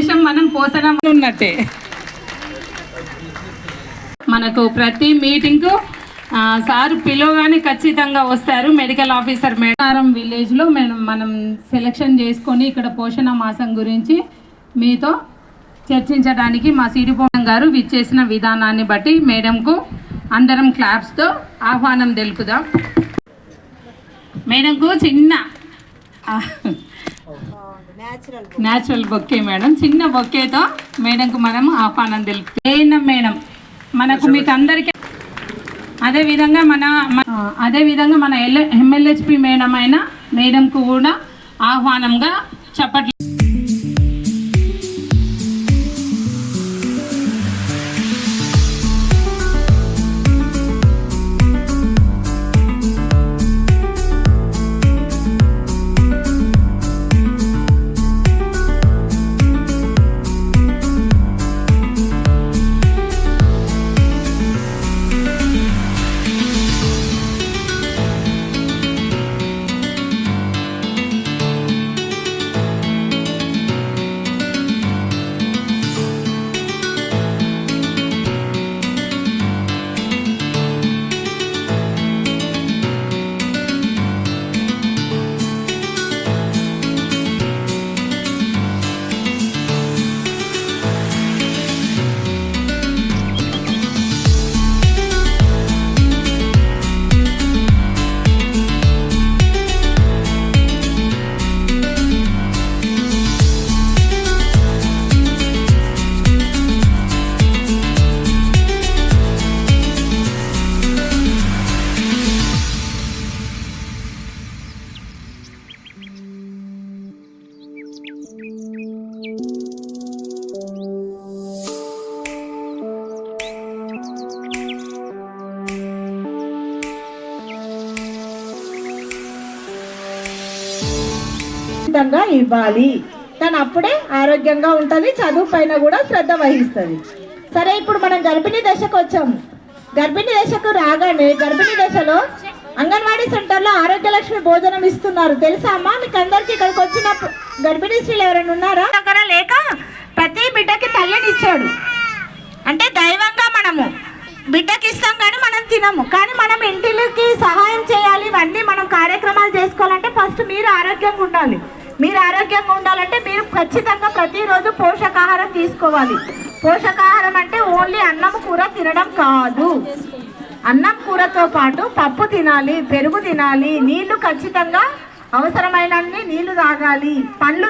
ఉద్దేశం మనం పోసడం ఉన్నట్టే. మనకు ప్రతి మీటింగ్కు సార్ పిలవగానే ఖచ్చితంగా వస్తారు. మెడికల్ ఆఫీసర్ మేడారం విలేజ్లో మేము మనం సెలెక్షన్ చేసుకొని ఇక్కడ పోషణ మాసం గురించి మీతో చర్చించడానికి మా సిరిపోవడం గారు విచ్చేసిన విధానాన్ని బట్టి మేడంకు అందరం క్లాప్స్తో ఆహ్వానం తెలుపుదాం. మేడంకు చిన్న న్యాచురల్ బొక్కే మేడం చిన్న బొక్కేతో మేడంకు మనం ఆహ్వానం తెలుపుతాం మేడం మనకు మీకు అందరికీ అదే విధంగా మన అదే విధంగా మన ఎల్ ఎంఎల్హెచ్పి మేడం అయిన మేడంకు కూడా ఆహ్వానంగా చెప్పట్లేదు ఇవ్వాలి. తను అప్పుడే ఆరోగ్యంగా ఉంటుంది చదువు పైన కూడా శ్రద్ధ వహిస్తుంది. సరే ఇప్పుడు మనం గర్భిణీ దశకు వచ్చాము గర్భిణీ దశకు రాగానే గర్భిణీ దశలో అంగన్వాడీ సెంటర్లో ఆరోగ్య లక్ష్మి భోజనం ఇస్తున్నారు. తెలుసా అమ్మా? మీకు అందరికి ఇక్కడికి వచ్చిన గర్భిణీ స్త్రీలు ఎవరైనా ఉన్నారా? దగ్గర లేక ప్రతి బిడ్డకి తల్లిని ఇచ్చాడు. అంటే దైవంగా మనము. బిడ్డకి ఇస్తాం కానీ మనం తినము. కానీ మనం ఇంటికి సహాయం చేయాలి ఇవన్నీ మనం కార్యక్రమాలు చేసుకోవాలంటే ఫస్ట్ మీరు ఆరోగ్యంగా ఉండాలి. మీరు ఆరోగ్యంగా ఉండాలంటే మీరు ఖచ్చితంగా ప్రతిరోజు పోషకాహారం తీసుకోవాలి. పోషకాహారం అంటే ఓన్లీ అన్నం కూర తినడం కాదు. అన్నం కూరతో పాటు పప్పు తినాలి పెరుగు తినాలి నీళ్ళు ఖచ్చితంగా అవసరమైనన్ని నీళ్ళు తాగాలి. పండ్లు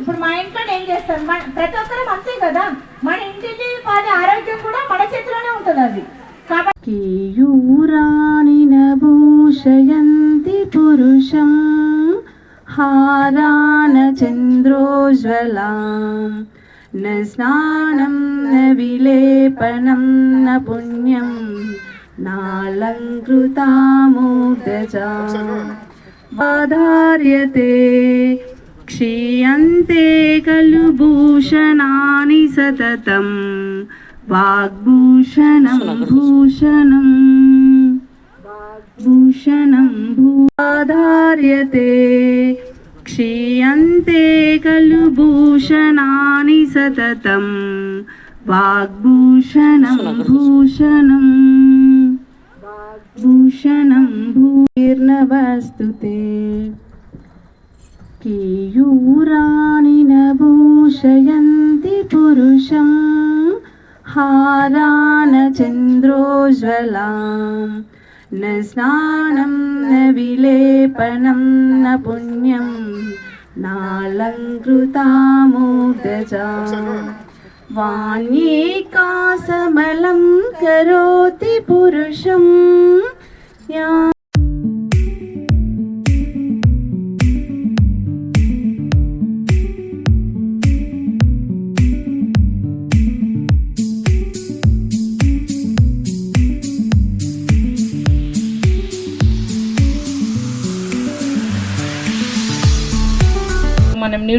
ఇప్పుడు మా ఇంట్లో ఏం చేస్తారు మన ప్రతి ఒక్కరం అంతే కదా? మన ఇంటికి పది ఆరోగ్యం కూడా మన చేతిలోనే ఉంటుంది అది. కాబట్టి పురుషం भूषयन्ति पुरुषं हारा न चन्द्रोज्ज्वलां न स्नानं न विलेपनं न पुण्यं नालङ्कृता मूर्धजा आधार्यते क्षीयन्ते खलु भूषणानि सततम् वाग्भूषणं भूषणम् भूषणं भूधार्यते क्षीयन्ते खलु भूषणानि सततं वाग्भूषणं भूषणम् भूषणं भूर्नवस्तु ते केयूराणि न भूषयन्ति पुरुषं हारा न चन्द्रोज्ज्वलां न स्नानं न विलेपनं न पुण्यं नालङ्कृता मूर्धजा वाण्येकासमलं करोति पुरुषं या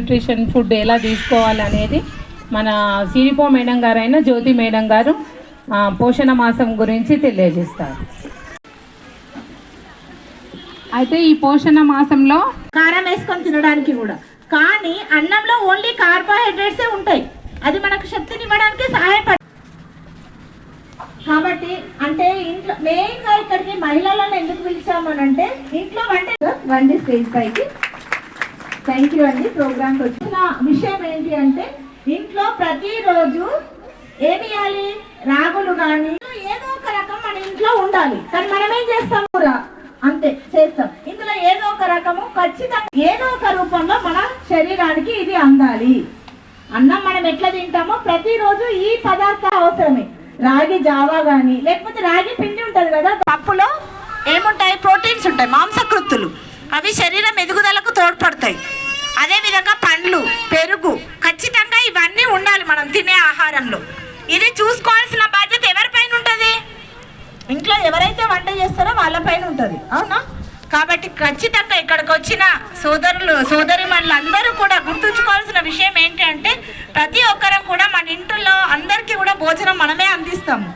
న్యూట్రిషన్ ఫుడ్ ఎలా తీసుకోవాలి అనేది మన సిరిపో మేడం గారు అయిన జ్యోతి మేడం గారు పోషణ మాసం గురించి తెలియజేస్తారు. అయితే ఈ పోషణ మాసంలో కారం వేసుకొని తినడానికి కూడా. కానీ అన్నంలో ఓన్లీ కార్బోహైడ్రేట్సే ఉంటాయి. అది మనకు శక్తిని ఇవ్వడానికి సహాయపడ. కాబట్టి అంటే ఇంట్లో మెయిన్గా ఇక్కడికి మహిళలను ఎందుకు పిలిచామనంటే ఇంట్లో వంట వండి స్టేజ్ పైకి థ్యాంక్ యూ అండి. ప్రోగ్రామ్కి వచ్చిన విషయం ఏంటి అంటే ఇంట్లో ప్రతిరోజు ఏమి ఇవ్వాలి రాగులు కానీ ఏదో ఒక రకం మన ఇంట్లో ఉండాలి. కానీ మనం ఏం చేస్తాం? కూర. అంతే చేస్తాం. ఇందులో ఏదో ఒక రకము ఖచ్చితంగా ఏదో ఒక రూపంలో మన శరీరానికి ఇది అందాలి. అన్నం మనం ఎట్లా తింటామో ప్రతిరోజు ఈ పదార్థం అవసరమే. రాగి జావా కానీ లేకపోతే రాగి పిండి ఉంటుంది కదా పప్పులో ఏముంటాయి? ప్రోటీన్స్ ఉంటాయి మాంసకృత్తులు అవి శరీరం ఎదుగుదలకు తోడ్పడతాయి. అదేవిధంగా పండ్లు పెరుగు ఖచ్చితంగా ఇవన్నీ ఉండాలి మనం తినే ఆహారంలో. ఇది చూసుకోవాల్సిన బాధ్యత ఎవరిపైన ఉంటుంది? ఇంట్లో ఎవరైతే వంట చేస్తారో వాళ్ళపైన ఉంటుంది. అవునా? కాబట్టి ఖచ్చితంగా ఇక్కడికి వచ్చిన సోదరులు సోదరి అందరూ కూడా గుర్తుంచుకోవాల్సిన విషయం ఏంటి అంటే ప్రతి ఒక్కరం కూడా మన ఇంట్లో అందరికీ కూడా భోజనం మనమే అందిస్తాము.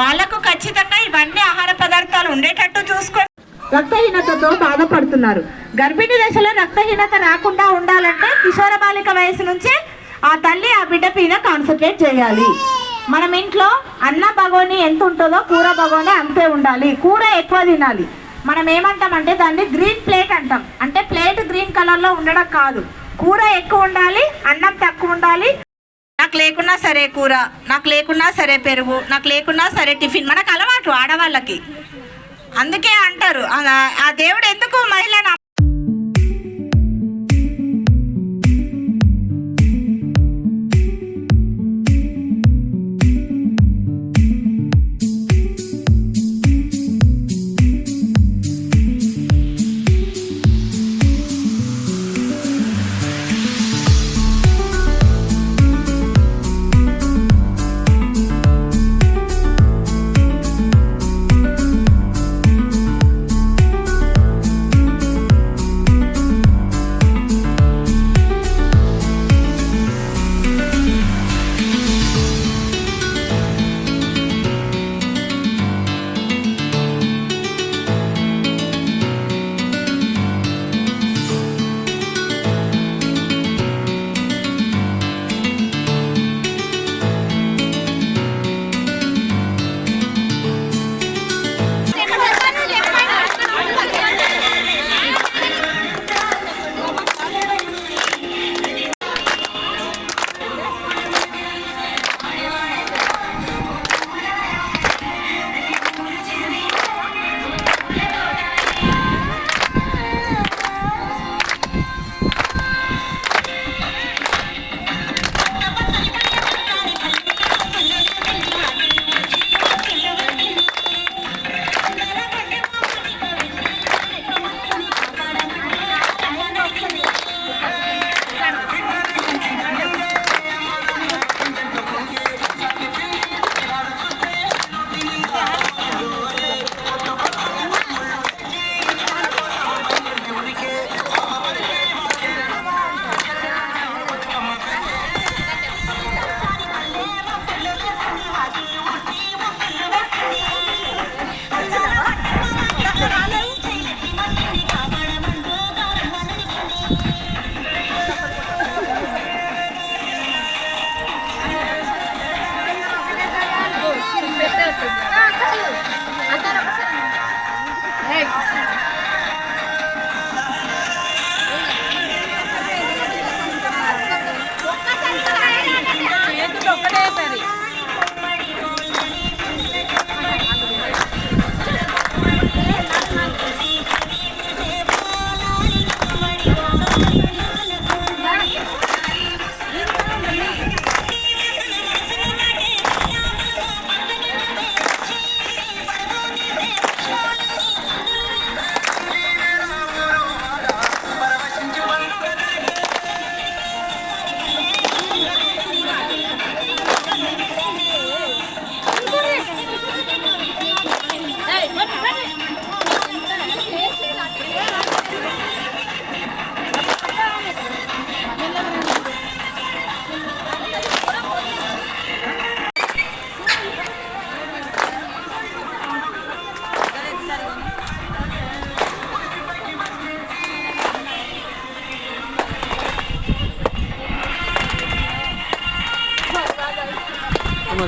వాళ్ళకు ఖచ్చితంగా ఇవన్నీ ఆహార పదార్థాలు ఉండేటట్టు చూసుకో రక్తహీనతతో బాధపడుతున్నారు. గర్భిణీ దశలో రక్తహీనత రాకుండా ఉండాలంటే కిషోర బాలిక వయసు నుంచే ఆ తల్లి ఆ బిడ్డ పైన కాన్సన్ట్రేట్ చేయాలి. మనం ఇంట్లో అన్న బగోని ఎంత ఉంటుందో కూర బగోని అంతే ఉండాలి. కూర ఎక్కువ తినాలి. మనం ఏమంటామంటే దాన్ని గ్రీన్ ప్లేట్ అంటాం. అంటే ప్లేట్ గ్రీన్ కలర్లో ఉండడం కాదు. కూర ఎక్కువ ఉండాలి అన్నం తక్కువ ఉండాలి. నాకు లేకున్నా సరే కూర నాకు లేకున్నా సరే పెరుగు నాకు లేకున్నా సరే టిఫిన్. మనకు అలవాటు ఆడవాళ్ళకి. అందుకే అంటారు. ఆ- ఆ దేవుడు ఎందుకు మహిళను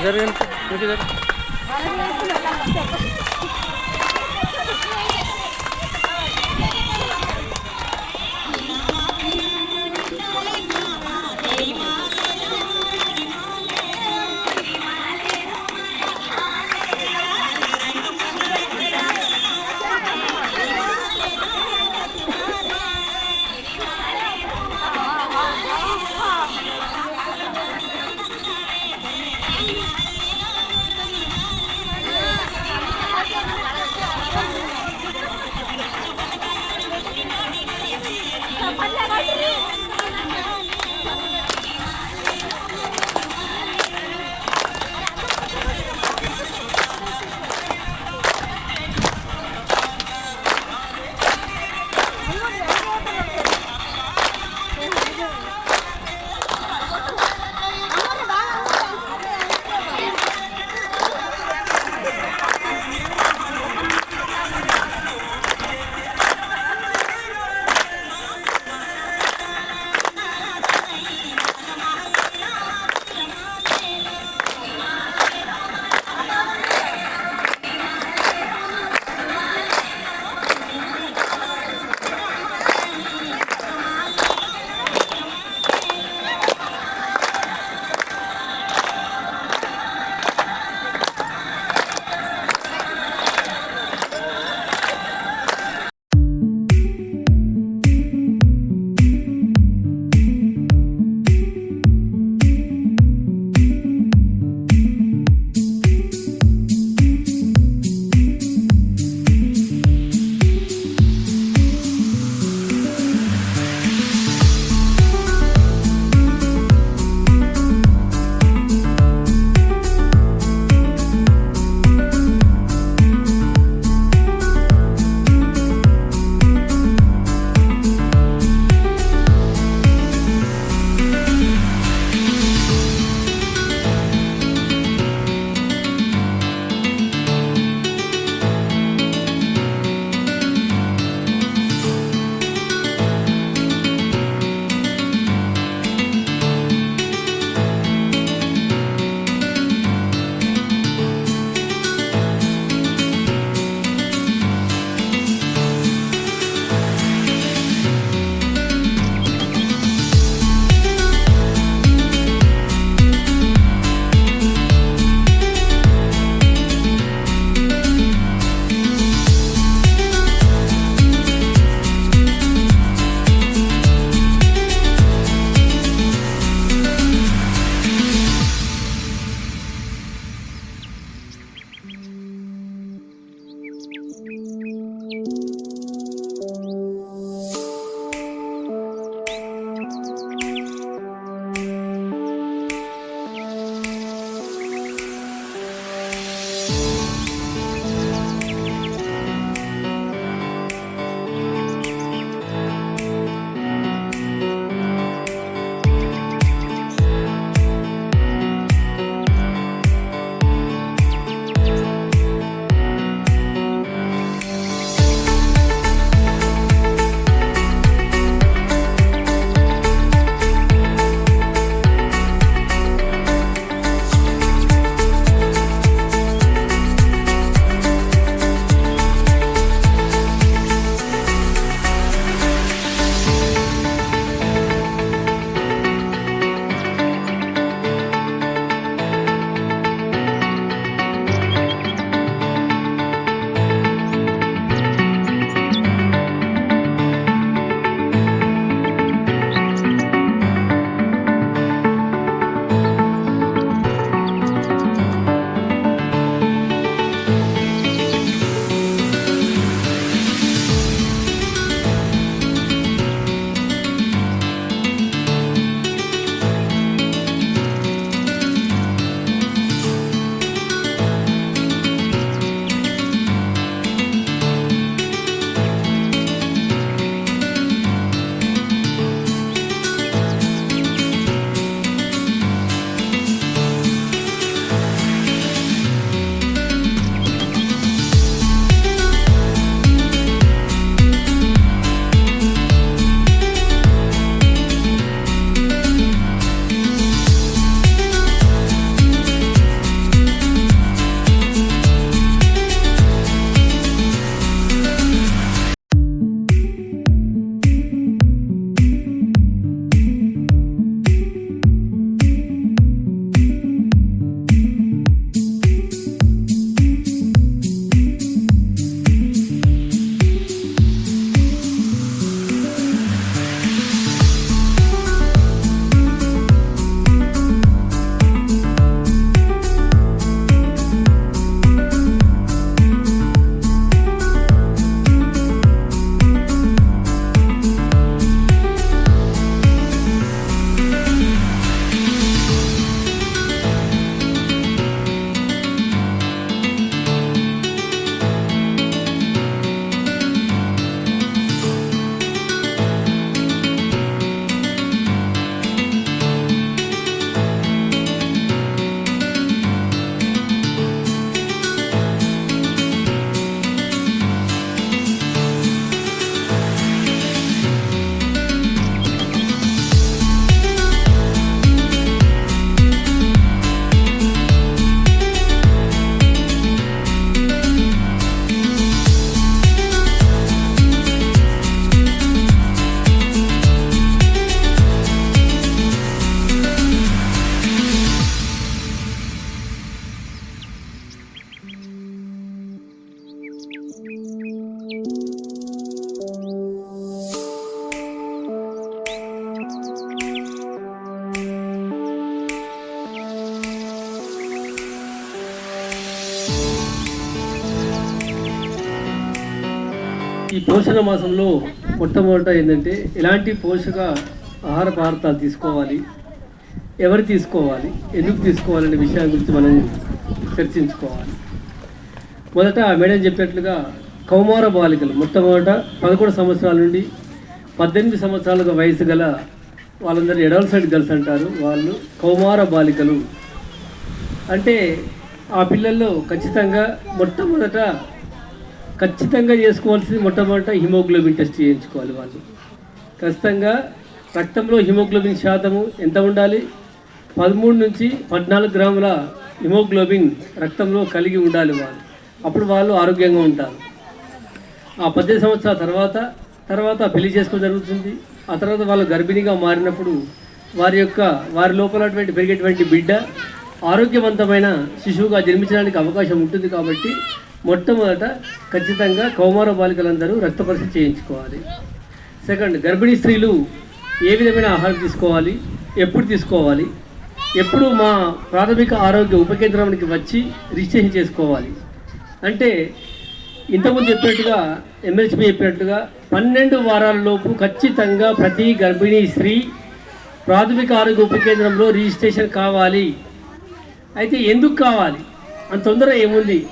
జరిగింది. పోషణ మాసంలో మొట్టమొదట ఏంటంటే ఎలాంటి పోషక ఆహార పదార్థాలు తీసుకోవాలి ఎవరు తీసుకోవాలి ఎందుకు తీసుకోవాలనే విషయాల గురించి మనం చర్చించుకోవాలి. మొదట మేడం చెప్పినట్లుగా కౌమార బాలికలు మొట్టమొదట పదకొండు సంవత్సరాల నుండి పద్దెనిమిది సంవత్సరాలకు వయసు గల వాళ్ళందరూ ఎడల్సైడ్ గర్ల్స్ అంటారు. వాళ్ళు కౌమార బాలికలు. అంటే ఆ పిల్లల్లో ఖచ్చితంగా మొట్టమొదట ఖచ్చితంగా చేసుకోవాల్సింది మొట్టమొదట హిమోగ్లోబిన్ టెస్ట్ చేయించుకోవాలి వాళ్ళు. ఖచ్చితంగా రక్తంలో హిమోగ్లోబిన్ శాతము ఎంత ఉండాలి? పదమూడు నుంచి పద్నాలుగు గ్రాముల హిమోగ్లోబిన్ రక్తంలో కలిగి ఉండాలి వాళ్ళు. అప్పుడు వాళ్ళు ఆరోగ్యంగా ఉంటారు. ఆ పద్దెనిమిది సంవత్సరాల తర్వాత తర్వాత పెళ్ళి చేసుకోవడం జరుగుతుంది. ఆ తర్వాత వాళ్ళు గర్భిణిగా మారినప్పుడు వారి యొక్క వారి లోపలటువంటి పెరిగేటువంటి బిడ్డ ఆరోగ్యవంతమైన శిశువుగా జన్మించడానికి అవకాశం ఉంటుంది కాబట్టి మొట్టమొదట ఖచ్చితంగా కౌమార బాలికలందరూ రక్త పరీక్ష చేయించుకోవాలి. సెకండ్ గర్భిణీ స్త్రీలు ఏ విధమైన ఆహారం తీసుకోవాలి? ఎప్పుడు తీసుకోవాలి? ఎప్పుడు మా ప్రాథమిక ఆరోగ్య ఉప కేంద్రానికి వచ్చి రిజిస్ట్రేషన్ చేసుకోవాలి? అంటే ఇంతకుముందు చెప్పినట్టుగా ఎమ్మెల్సీ చెప్పినట్టుగా పన్నెండు వారాలలోపు ఖచ్చితంగా ప్రతి గర్భిణీ స్త్రీ ప్రాథమిక ఆరోగ్య ఉప కేంద్రంలో రిజిస్ట్రేషన్ కావాలి. అయితే ఎందుకు కావాలి? అంత తొందర ఏముంది?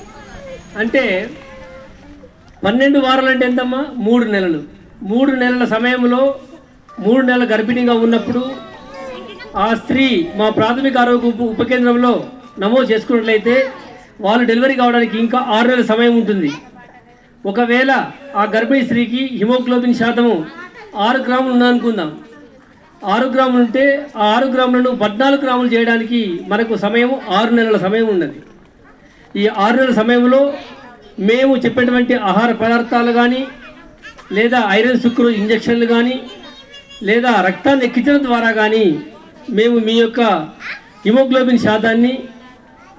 అంటే పన్నెండు వారాలు అంటే ఎంతమ్మా? మూడు నెలలు. మూడు నెలల సమయంలో మూడు నెలల గర్భిణీగా ఉన్నప్పుడు ఆ స్త్రీ మా ప్రాథమిక ఆరోగ్య ఉప ఉప కేంద్రంలో నమోదు చేసుకున్నట్లయితే వాళ్ళు డెలివరీ కావడానికి ఇంకా ఆరు నెలల సమయం ఉంటుంది. ఒకవేళ ఆ గర్భిణీ స్త్రీకి హిమోగ్లోబిన్ శాతము ఆరు గ్రాములు ఉందనుకుందాం. ఆరు గ్రాములు ఉంటే ఆ ఆరు గ్రాములను పద్నాలుగు గ్రాములు చేయడానికి మనకు సమయం ఆరు నెలల సమయం ఉన్నది. ఈ ఆరు నెలల సమయంలో మేము చెప్పినటువంటి ఆహార పదార్థాలు కానీ లేదా ఐరన్ సుక్రోజ్ ఇంజక్షన్లు కానీ లేదా రక్తాన్ని ఎక్కించడం ద్వారా కానీ మేము మీ యొక్క హిమోగ్లోబిన్ శాతాన్ని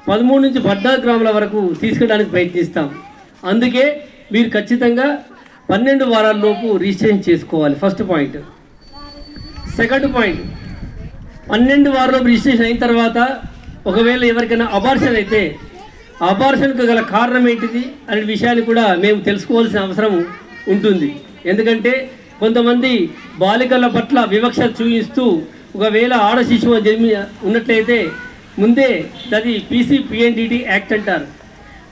పదమూడు నుంచి పద్నాలుగు గ్రాముల వరకు తీసుకెళ్ళడానికి ప్రయత్నిస్తాం. అందుకే మీరు ఖచ్చితంగా పన్నెండు వారాల లోపు రిజిస్ట్రేషన్ చేసుకోవాలి. First point. Second point. పన్నెండు వారంలో రిజిస్ట్రేషన్ అయిన తర్వాత ఒకవేళ ఎవరికైనా అబార్షన్ అయితే అబార్షన్కు గల కారణం ఏంటిది అనే విషయాన్ని కూడా మేము తెలుసుకోవాల్సిన అవసరం ఉంటుంది. ఎందుకంటే కొంతమంది బాలికల పట్ల వివక్ష చూపిస్తూ ఒకవేళ ఆడ శిశువు జన్మి ఉన్నట్లయితే ముందే అది పీసీ పిఎన్డిటి యాక్ట్ అంటారు.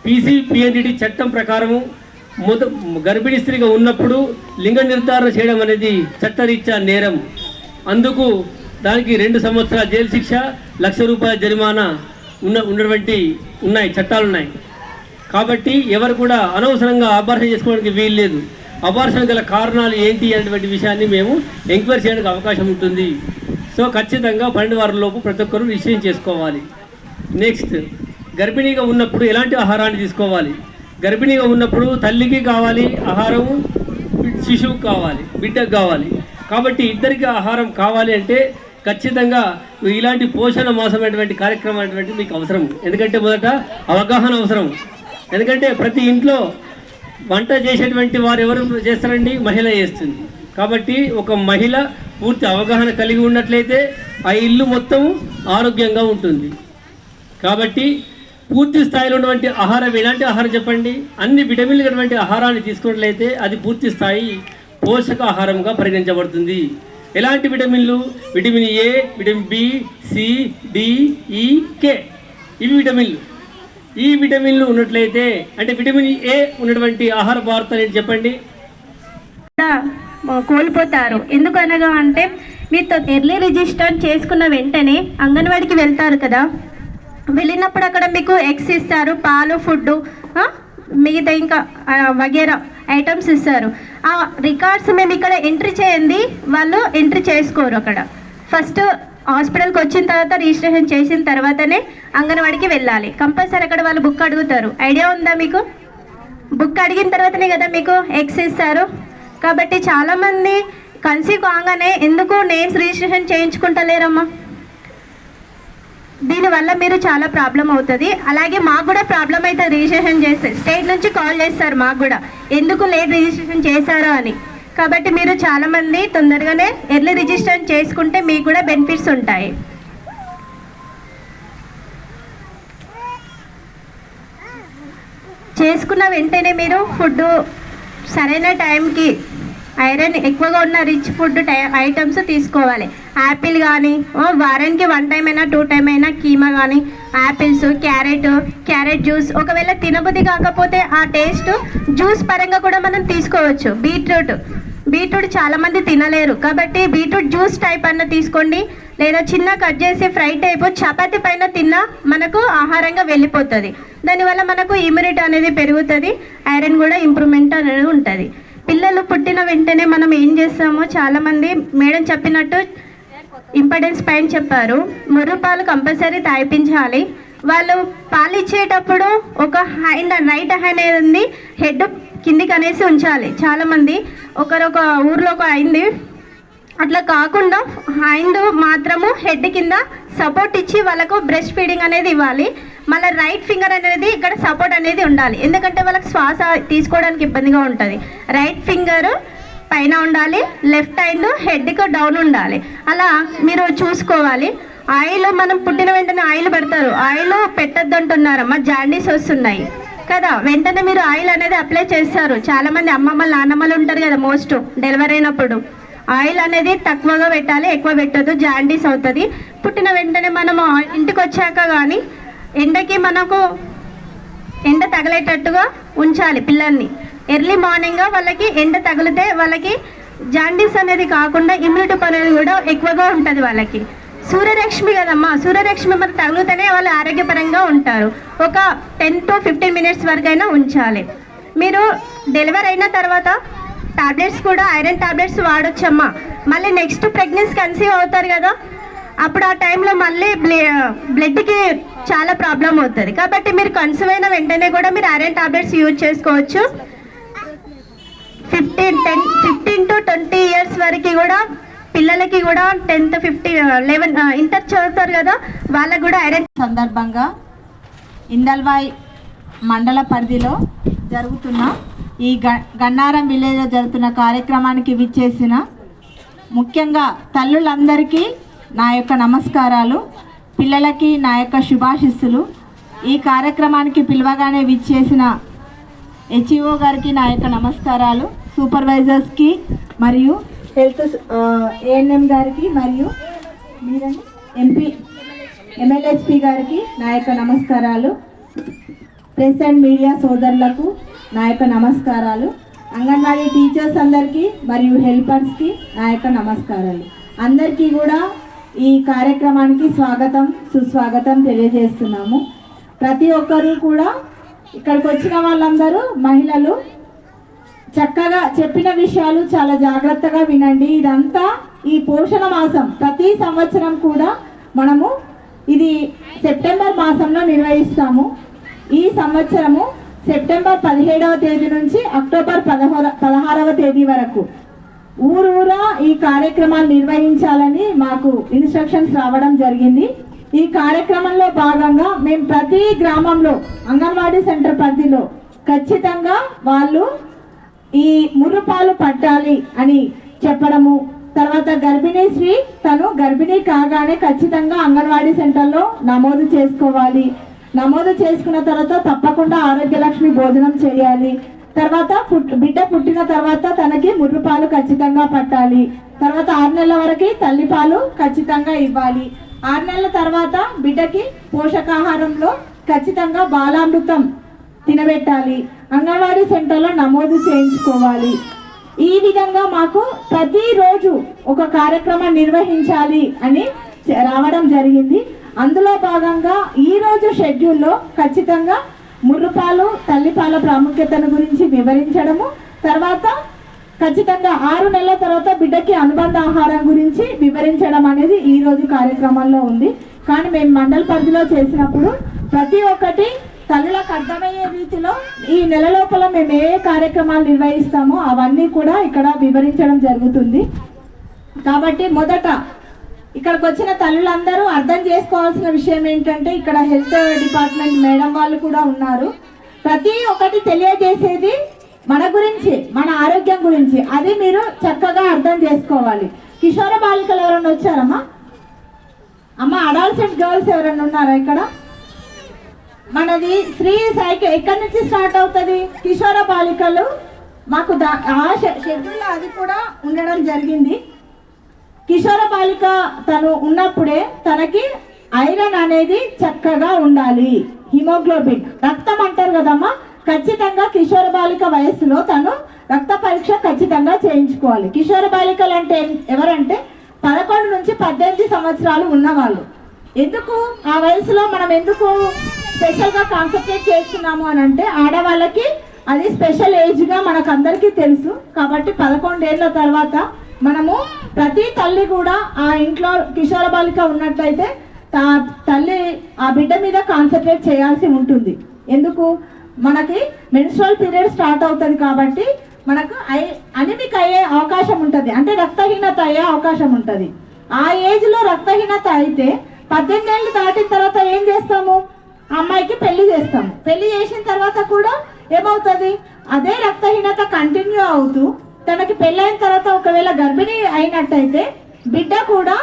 పీసీ పిఎన్డిటి చట్టం ప్రకారము మొద గర్భిణీ స్త్రీగా ఉన్నప్పుడు లింగ నిర్ధారణ చేయడం అనేది చట్టరీత్యా నేరం. అందుకు దానికి రెండు సంవత్సరాల జైలు శిక్ష లక్ష రూపాయల జరిమానా ఉన్న ఉన్నటువంటి ఉన్నాయి చట్టాలు ఉన్నాయి కాబట్టి ఎవరు కూడా అనవసరంగా అబార్షన్ చేసుకోవడానికి వీలు లేదు. అబార్షన్ గల కారణాలు ఏంటి అనేటువంటి విషయాన్ని మేము ఎంక్వైరీ చేయడానికి అవకాశం ఉంటుంది. సో ఖచ్చితంగా పన్నెండు వారాల లోపు ప్రతి ఒక్కరూ నిశ్చయం చేసుకోవాలి. నెక్స్ట్ గర్భిణీగా ఉన్నప్పుడు ఎలాంటి ఆహారాన్ని తీసుకోవాలి? గర్భిణీగా ఉన్నప్పుడు తల్లికి కావాలి ఆహారం శిశువుకి కావాలి బిడ్డకు కావాలి. కాబట్టి ఇద్దరికి ఆహారం కావాలి అంటే ఖచ్చితంగా ఇలాంటి పోషణ మాసమైనటువంటి కార్యక్రమం అనేటువంటి మీకు అవసరం. ఎందుకంటే మొదట అవగాహన అవసరం. ఎందుకంటే ప్రతి ఇంట్లో వంట చేసేటువంటి వారు ఎవరు చేస్తారండి? మహిళ చేస్తుంది. కాబట్టి ఒక మహిళ పూర్తి అవగాహన కలిగి ఉన్నట్లయితే ఆ ఇల్లు మొత్తం ఆరోగ్యంగా ఉంటుంది. కాబట్టి పూర్తి స్థాయిలో ఉన్నటువంటి ఆహారం ఎలాంటి ఆహారం చెప్పండి? అన్ని విటమిన్లు ఉన్నటువంటి ఆహారాన్ని తీసుకున్నట్లయితే అది పూర్తి స్థాయి పోషకాహారంగా పరిగణించబడుతుంది. ఎలాంటి విటమిన్లు? Vitamin A vitamin B C D E K. ఇవి విటమిన్లు. ఈ విటమిన్లు ఉన్నట్లయితే అంటే విటమిన్ ఏ ఉన్నటువంటి ఆహార పదార్థాలు ఏంటి చెప్పండి? కోల్పోతారు. ఎందుకనగా అంటే మీతో ఎర్లీ రిజిస్టర్ చేసుకున్న వెంటనే అంగన్వాడికి వెళ్తారు కదా. వెళ్ళినప్పుడు అక్కడ మీకు ఎగ్స్ ఇస్తారు పాలు ఫుడ్ మిగతా ఇంకా వగేరా. ఐటమ్స్ ఇస్తారు. ఆ రికార్డ్స్ మేము ఇక్కడ ఎంట్రీ చేయండి. వాళ్ళు ఎంట్రీ చేసుకోరు అక్కడ. ఫస్ట్ హాస్పిటల్కి వచ్చిన తర్వాత రిజిస్ట్రేషన్ చేసిన తర్వాతనే అంగన్వాడికి వెళ్ళాలి. కంపల్సరీ అక్కడ వాళ్ళు బుక్ అడుగుతారు. ఐడియా ఉందా మీకు? బుక్ అడిగిన తర్వాతనే కదా మీకు ఎక్స్ ఇస్తారు. కాబట్టి చాలామంది కన్సీవ్ కాగానే ఎందుకు నేమ్స్ రిజిస్ట్రేషన్ చేయించుకుంటలేరమ్మా? దీనివల్ల మీరు చాలా ప్రాబ్లం అవుతుంది. అలాగే మాకు కూడా ప్రాబ్లం అయితే రిజిస్ట్రేషన్ చేస్తే స్టేట్ నుంచి కాల్ చేస్తారు మాకు కూడా. ఎందుకు లేట్ రిజిస్ట్రేషన్ చేశారో అని. కాబట్టి మీరు చాలామంది తొందరగానే ఎర్లీ రిజిస్ట్రేషన్ చేసుకుంటే మీకు కూడా బెనిఫిట్స్ ఉంటాయి. చేసుకున్న వెంటనే మీరు ఫుడ్ సరైన టైంకి ఐరన్ ఎక్కువగా ఉన్న రిచ్ ఫుడ్ టై ఐటమ్స్ తీసుకోవాలి. యాపిల్ కానీ వారానికి వన్ టైం అయినా టూ టైం అయినా కీమా కానీ యాపిల్స్ క్యారెట్ క్యారెట్ జ్యూస్ ఒకవేళ తినబుద్ధి కాకపోతే ఆ టేస్ట్ జ్యూస్ పరంగా కూడా మనం తీసుకోవచ్చు. బీట్రూట్. బీట్రూట్ చాలామంది తినలేరు. కాబట్టి బీట్రూట్ జ్యూస్ టైప్ అన్న తీసుకోండి. లేదా చిన్న కట్ చేసి ఫ్రై టైప్ చపాతి పైన తిన్నా మనకు ఆహారంగా వెళ్ళిపోతుంది. దానివల్ల మనకు ఇమ్యూనిటీ అనేది పెరుగుతుంది. ఐరన్ కూడా ఇంప్రూవ్మెంట్ అనేది ఉంటుంది. పిల్లలు పుట్టిన వెంటనే మనం ఏం చేస్తామో చాలామంది మేడం చెప్పినట్టు ఇంపార్టెన్స్ పైన చెప్పారు. ముర్రు పాలు కంపల్సరీ తాగిపించాలి వాళ్ళు పాలు ఇచ్చేటప్పుడు ఒక హ్యాండ్ రైట్ హ్యాండ్ అనేది హెడ్ కిందికి అనేసి ఉంచాలి. చాలామంది ఒకరొక ఊర్లో ఒక అయింది. అట్లా కాకుండా హ్యాండ్ మాత్రము హెడ్ కింద సపోర్ట్ ఇచ్చి వాళ్ళకు బ్రెస్ట్ ఫీడింగ్ అనేది ఇవ్వాలి. మళ్ళీ రైట్ ఫింగర్ అనేది ఇక్కడ సపోర్ట్ అనేది ఉండాలి. ఎందుకంటే వాళ్ళకి శ్వాస తీసుకోవడానికి ఇబ్బందిగా ఉంటుంది. రైట్ ఫింగర్ పైన ఉండాలి లెఫ్ట్ హ్యాండ్ హెడ్కి డౌన్ ఉండాలి. అలా మీరు చూసుకోవాలి. ఆయిల్ మనం పుట్టిన వెంటనే ఆయిల్ పెడతారు. ఆయిల్ పెట్టద్దు అంటున్నారమ్మా జాండీస్ వస్తున్నాయి. కదా వెంటనే మీరు ఆయిల్ అనేది అప్లై చేస్తారు. చాలామంది అమ్మమ్మ అమ్మమ్మలు నాన్నమ్మలు ఉంటారు కదా మోస్ట్ డెలివరీ అయినప్పుడు. ఆయిల్ అనేది తక్కువగా పెట్టాలి ఎక్కువ పెట్టద్దు జాండీస్ అవుతుంది. పుట్టిన వెంటనే మనము ఇంటికి వచ్చాక కానీ ఎండకి మనకు ఎండ తగలేటట్టుగా ఉంచాలి పిల్లల్ని. ఎర్లీ మార్నింగ్ వాళ్ళకి ఎండ తగిలితే వాళ్ళకి జాండీస్ అనేది కాకుండా ఇమ్యూనిటీ పనులు కూడా ఎక్కువగా ఉంటుంది వాళ్ళకి. సూర్యరశ్మి కదమ్మా సూర్యరశ్మి మరి తగులుతూనే వాళ్ళు ఆరోగ్యపరంగా ఉంటారు. ఒక టెన్ టు ఫిఫ్టీన్ మినిట్స్ వరకైనా ఉంచాలి. మీరు డెలివరీ అయిన తర్వాత టాబ్లెట్స్ కూడా ఐరన్ టాబ్లెట్స్ వాడొచ్చమ్మా. మళ్ళీ నెక్స్ట్ ప్రెగ్నెన్సీ కన్సీవ్ అవుతారు కదా. అప్పుడు ఆ టైంలో మళ్ళీ బ్లే బ్లడ్కి చాలా ప్రాబ్లం అవుతుంది. కాబట్టి మీరు కన్సీవ్ అయిన వెంటనే కూడా మీరు ఐరన్ టాబ్లెట్స్ యూజ్ చేసుకోవచ్చు. Fifteen ten fifteen to twenty years వరకు కూడా పిల్లలకి కూడా టెన్త్ ఫిఫ్టీ లెవెన్ ఇంటర్ చదువుతారు కదా వాళ్ళకి కూడా ఐరన్ సందర్భంగా ఇందల్వాయ్ మండల పరిధిలో జరుగుతున్న ఈ గన్నారం విలేజ్లో జరుగుతున్న కార్యక్రమానికి విచ్చేసిన ముఖ్యంగా తల్లులందరికీ నా యొక్క నమస్కారాలు పిల్లలకి నా యొక్క శుభాశిస్సులు. ఈ కార్యక్రమానికి పిలవగానే విచ్చేసిన హెచ్ఈఓ గారికి నా యొక్క నమస్కారాలు. సూపర్వైజర్స్కి మరియు హెల్త్ ఏఎన్ఎం గారికి మరియు మీరండి? ఎంపీ ఎమ్మెల్యేస్పీ గారికి నా యొక్క నమస్కారాలు. ప్రెస్ అండ్ మీడియా సోదరులకు నా యొక్క నమస్కారాలు. అంగన్వాడీ టీచర్స్ అందరికీ మరియు హెల్పర్స్కి నా యొక్క నమస్కారాలు. అందరికీ కూడా ఈ కార్యక్రమానికి స్వాగతం సుస్వాగతం తెలియజేస్తున్నాము. ప్రతి ఒక్కరూ కూడా ఇక్కడికి వచ్చిన వాళ్ళందరూ మహిళలు చక్కగా చెప్పిన విషయాలు చాలా జాగ్రత్తగా వినండి. ఇదంతా ఈ పోషణ మాసం. ప్రతి సంవత్సరం కూడా మనము ఇది సెప్టెంబర్ మాసంలో నిర్వహిస్తాము. ఈ సంవత్సరము సెప్టెంబర్ పదిహేడవ తేదీ నుంచి అక్టోబర్ పదహార పదహారవ తేదీ వరకు. ఊరూరా ఈ కార్యక్రమాలు నిర్వహించాలని మాకు ఇన్స్ట్రక్షన్స్ రావడం జరిగింది. ఈ కార్యక్రమంలో భాగంగా మేము ప్రతి గ్రామంలో అంగన్వాడీ సెంటర్ పరిధిలో ఖచ్చితంగా వాళ్ళు ఈ ముర్రుపాలు పట్టాలి అని చెప్పడము. తర్వాత గర్భిణీ స్త్రీ తను గర్భిణీ కాగానే ఖచ్చితంగా అంగన్వాడీ సెంటర్లో నమోదు చేసుకోవాలి. నమోదు చేసుకున్న తర్వాత తప్పకుండా ఆరోగ్య లక్ష్మి భోజనం చేయాలి. తర్వాత పుట్ బిడ్డ పుట్టిన తర్వాత తనకి ముర్రుపాలు ఖచ్చితంగా పట్టాలి. తర్వాత ఆరు నెలల వరకు తల్లిపాలు ఖచ్చితంగా ఇవ్వాలి. ఆరు నెలల తర్వాత బిడ్డకి పోషకాహారంలో ఖచ్చితంగా బాలామృతం తినబెట్టాలి. అంగన్వాడీ సెంటర్లో నమోదు చేయించుకోవాలి. ఈ విధంగా మాకు ప్రతిరోజు ఒక కార్యక్రమం నిర్వహించాలి అని రావడం జరిగింది. అందులో భాగంగా ఈ రోజు షెడ్యూల్లో ఖచ్చితంగా ముర్రుపాలు తల్లిపాల ప్రాముఖ్యతను గురించి వివరించడము తర్వాత ఖచ్చితంగా ఆరు నెలల తర్వాత బిడ్డకి అనుబంధ ఆహారం గురించి వివరించడం అనేది ఈ రోజు కార్యక్రమంలో ఉంది. కానీ మేము మండల పరిధిలో చేసినప్పుడు ప్రతి ఒక్కటి తల్లులకు అర్థమయ్యే రీతిలో ఈ నెల లోపల మేము ఏ కార్యక్రమాలు నిర్వహిస్తామో అవన్నీ కూడా ఇక్కడ వివరించడం జరుగుతుంది. కాబట్టి మొదట ఇక్కడికి వచ్చిన తల్లులందరూ అర్థం చేసుకోవాల్సిన విషయం ఏంటంటే ఇక్కడ హెల్త్ డిపార్ట్మెంట్ మేడం వాళ్ళు కూడా ఉన్నారు. ప్రతి ఒక్కటి తెలియజేసేది మన గురించి మన ఆరోగ్యం గురించి. అది మీరు చక్కగా అర్థం చేసుకోవాలి. కిషోర బాలికలు ఎవరైనా వచ్చారమ్మా? అమ్మ అడాల్సెంట్ గర్ల్స్ ఎవరైనా ఉన్నారా ఇక్కడ? మనది శ్రీ సైకిల్ ఎక్కడి నుంచి స్టార్ట్ అవుతుంది? కిషోర బాలికలు? మాకు దా ఆ షెడ్యూల్ అది కూడా ఉండడం జరిగింది. కిషోర బాలిక తను ఉన్నప్పుడే తనకి ఐరన్ అనేది చక్కగా ఉండాలి. హిమోగ్లోబిన్. రక్తం అంటారు కదమ్మా? ఖచ్చితంగా కిషోర బాలిక వయస్సులో తను రక్త పరీక్ష ఖచ్చితంగా చేయించుకోవాలి. కిషోర బాలికలు అంటే ఎవరంటే పదకొండు నుంచి పద్దెనిమిది సంవత్సరాలు ఉన్నవాళ్ళు. ఎందుకు? ఆ వయసులో మనం ఎందుకు స్పెషల్గా కాన్సన్ట్రేట్ చేస్తున్నాము అని అంటే ఆడవాళ్ళకి అది స్పెషల్ ఏజ్గా మనకు అందరికీ తెలుసు. కాబట్టి పదకొండేళ్ళ తర్వాత మనము ప్రతి తల్లి కూడా ఆ ఇంట్లో కిషోర బాలిక ఉన్నట్లయితే తా- తల్లి ఆ బిడ్డ మీద కాన్సన్ట్రేట్ చేయాల్సి ఉంటుంది. ఎందుకు? మనకి మెన్స్ట్రల్ పీరియడ్ స్టార్ట్ అవుతుంది కాబట్టి మనకు ఐ అనిమిక్ అయ్యే అవకాశం ఉంటుంది. అంటే రక్తహీనత అయ్యే అవకాశం ఉంటుంది. ఆ ఏజ్లో రక్తహీనత అయితే పద్దెనిమిది ఏళ్ళు దాటిన తర్వాత ఏం చేస్తాము? అమ్మాయికి పెళ్ళి చేస్తాము పెళ్ళి చేసిన తర్వాత కూడా ఏమవుతుంది? అదే రక్తహీనత కంటిన్యూ అవుతూ తనకి పెళ్ళైన తర్వాత ఒకవేళ గర్భిణి అయినట్టయితే బిడ్డ కూడా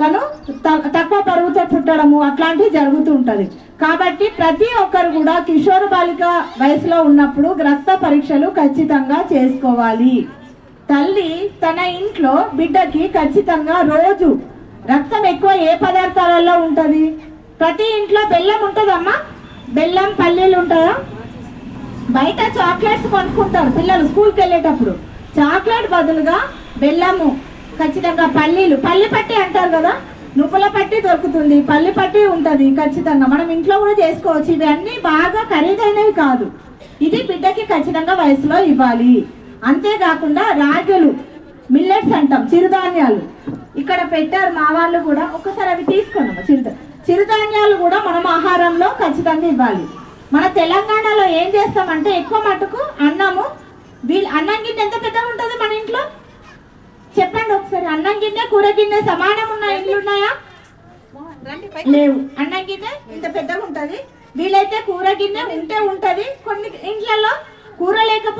తను త- తక్కువ పరుగుతో పుట్టడము అట్లాంటివి జరుగుతూ ఉంటుంది. కాబట్టి ప్రతి ఒక్కరు కూడా కిషోర బాలిక వయసులో ఉన్నప్పుడు రక్త పరీక్షలు ఖచ్చితంగా చేసుకోవాలి. తల్లి తన ఇంట్లో బిడ్డకి ఖచ్చితంగా రోజు రక్తం ఎక్కువ ఏ పదార్థాలలో ఉంటుంది? ప్రతి ఇంట్లో బెల్లం ఉంటుందమ్మా? బెల్లం పల్లీలు ఉంటుందా? బయట చాక్లెట్స్ కొనుక్కుంటారు పిల్లలు స్కూల్కి వెళ్ళేటప్పుడు చాక్లెట్ బదులుగా బెల్లము ఖచ్చితంగా పల్లీలు. పల్లి పట్టి అంటారు కదా? నువ్వుల పట్టి దొరుకుతుంది. పల్లి పట్టి ఉంటుంది ఖచ్చితంగా. మనం ఇంట్లో కూడా చేసుకోవచ్చు. ఇవన్నీ బాగా ఖరీదైనవి కాదు. ఇది బిడ్డకి ఖచ్చితంగా వయసులో ఇవ్వాలి. అంతేకాకుండా రాగులు మిల్లెట్స్ అంటాం చిరుధాన్యాలు. ఇక్కడ పెట్టారు మా వాళ్ళు కూడా. ఒకసారి అవి తీసుకున్నాము చిరుధా చిరుధాన్యాలు కూడా మనం ఆహారంలో ఖచ్చితంగా ఇవ్వాలి. మన తెలంగాణలో ఏం చేస్తామంటే ఎక్కువ మటుకు అన్నము వీళ్ళు అన్నం గిన్నె ఎంత పెద్దగా ఉంటుంది మన ఇంట్లో? చెప్పండి ఒకసారి. అన్నం గిన్నె కూర గిన్నె సమానం ఉన్న ఇల్లు ఉన్నాయా? లేవు. అన్నం గిన్నె ఇంత పెద్దగా ఉంటుంది. వీలైతే కూర గిన్నె ఉంటే ఉంటుంది. కొన్ని ఇంట్లలో కూర లేకపోతే